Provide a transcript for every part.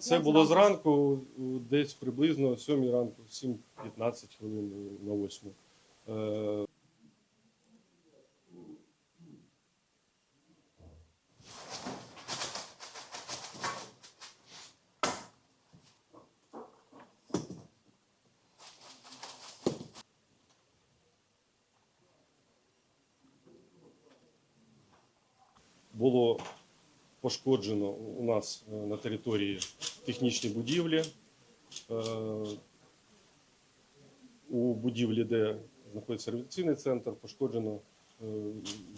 Це було зранку, десь приблизно о 7 ранку, 7-15 хвилин на 8. Е, Було пошкоджено у нас е, на території технічні будівлі. Е, У будівлі, де знаходиться реабілітаційний центр, пошкоджено е,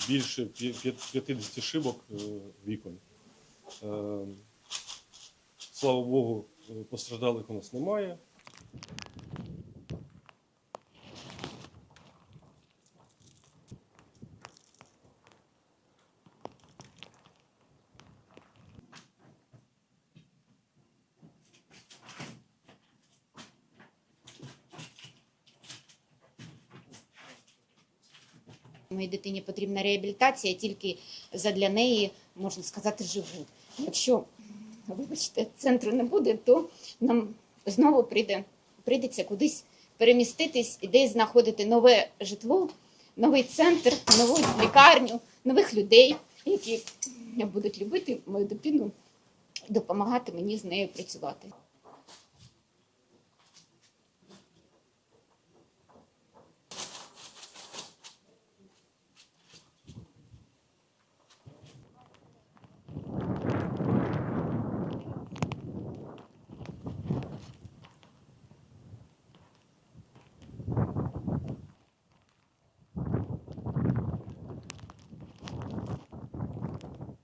більше п'я- п'я- 50 шибок вікон. Слава Богу, постраждалих у нас немає. Моїй дитині потрібна реабілітація, тільки задля неї, можна сказати, живу. Якщо, вибачте, центру не буде, то нам знову прийде, прийдеться кудись переміститись і десь знаходити нове житло, новий центр, нову лікарню, нових людей, які будуть любити мою дитину, допомагати мені з нею працювати.